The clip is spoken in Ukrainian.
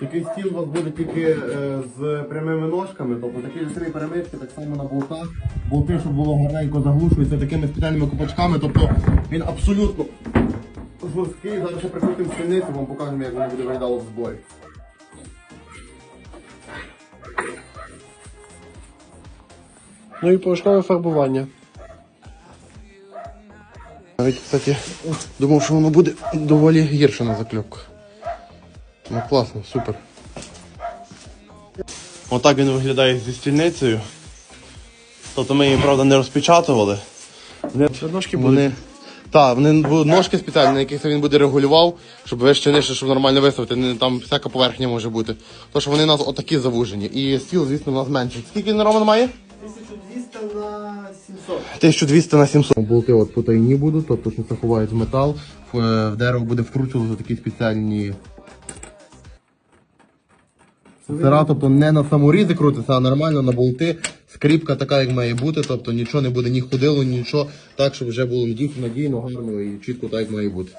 Такий стіл у вас буде тільки е, з прямими ножками, тобто такі ж самі перемички, так само на болтах. Болти, щоб було гарненько заглушуються такими спеціальними копачками, тобто він абсолютно жорсткий. Зараз ще прикрутимо стільницю, вам покажемо, як воно буде виглядало в зборі. Ну і порошкове фарбування. Навіть, кстати, думав, що воно буде доволі гірше на закльопках. Ну класно, супер. Отак він виглядає зі стільницею. Тобто ми її, правда, не розпечатували. Вони, Ножки вони, так, вони ножки спеціальні, на яких він буде регулював, щоб вище нижче, щоб нормально виставити. Там всяка поверхня може бути. Тож вони у нас отакі завужені. І стіл, звісно, у нас менший. Скільки він Роман має? 1200 на 700. 1200 на 700. Болти от потайні будуть, тобто що заховають в метал. Е, в дерево буде вкручувати такі спеціальні. Сира, тобто не на саморізи крутиться, а нормально на болти. Скріпка така, як має бути, тобто нічого не буде ні ходило, нічого, так, щоб вже було надійно, гарно і чітко так, як має бути.